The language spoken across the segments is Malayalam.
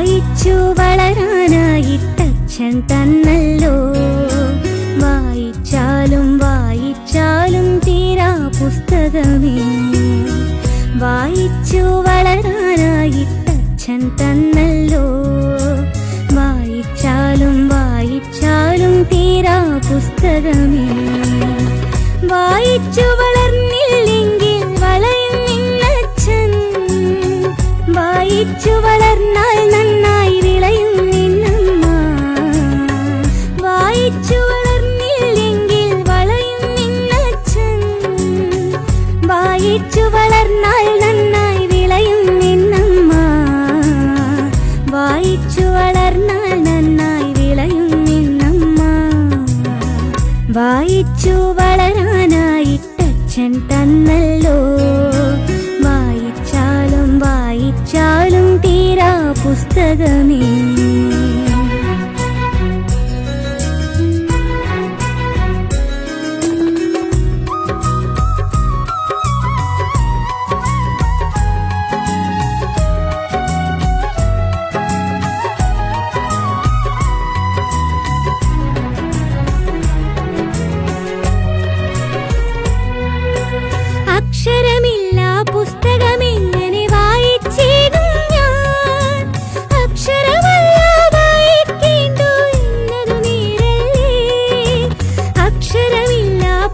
വായിച്ചു വളരാനായിട്ടച്ഛൻ തന്നല്ലോ. വായിച്ചാലും വായിച്ചാലും തീരാ പുസ്തകമേ. വായിച്ചു വളരാനായിട്ടച്ഛൻ തന്നല്ലോ. വായിച്ചാലും വായിച്ചാലും തീരാ പുസ്തകമേ. വായിച്ചു വളർന്നില്ലെങ്കിൽ വളയും നിന്നച്ഛൻ. വായിച്ചു വളർന്നാൽ വായിച്ചു വളർന്നാൽ നന്നായി വിളയും നിന്നമ്മ. വായിച്ചു വളർന്നാൽ നന്നായി വിളയും നിന്നമ്മ. വായിച്ചു വളരാനായിട്ടച്ഛൻ തന്നല്ലോ. വായിച്ചാലും വായിച്ചാലും തീരാ പുസ്തകമേ.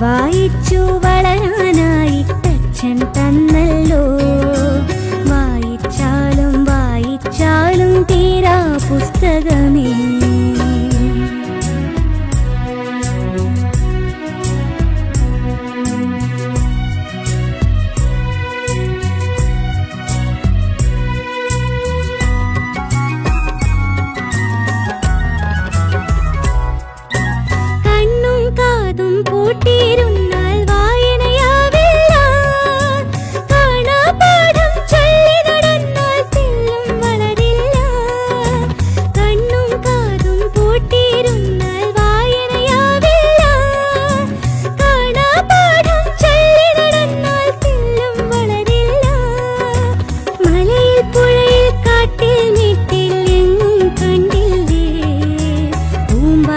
വായിച്ചു വളരാനായി അച്ഛൻ തന്നല്ലോ. വായിച്ചാലും വായിച്ചാലും തീരാ പുസ്തകമേ.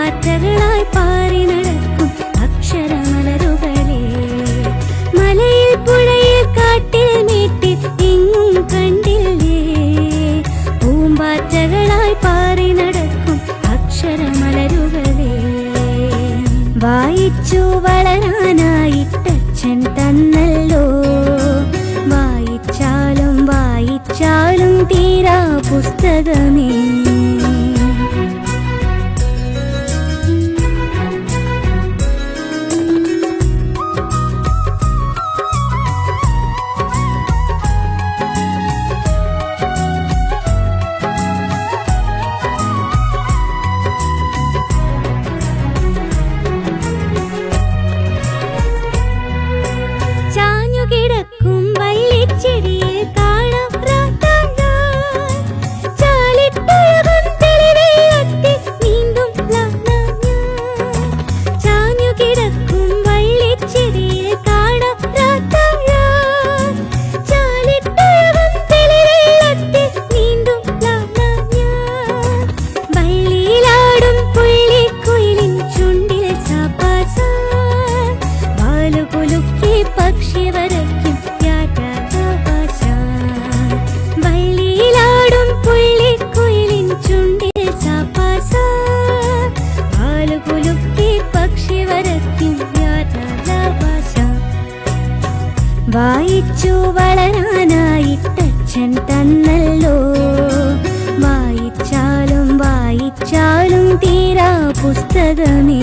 പൂമ്പാറ്റകളായി പാറി നടക്കും അക്ഷരമലരുകളെ. മലയിൽ പുഴയിൽ കാട്ടിൽ മീട്ടിൽ എങ്ങും കണ്ടില്ലേ? പൂമ്പാറ്റകളായി പാറി നടക്കും അക്ഷരമലരുകളെ. വായിച്ചു വളരാനായിട്ടച്ഛൻ തന്നല്ലോ. വായിച്ചാലും വായിച്ചാലും തീരാ പുസ്തകമേ. വരയ്ക്കും വളരാനായി വായിച്ചു വളരാനായിട്ടച്ഛൻ തന്നല്ലോ. വായിച്ചാലും വായിച്ചാലും തീരാ പുസ്തകമേ.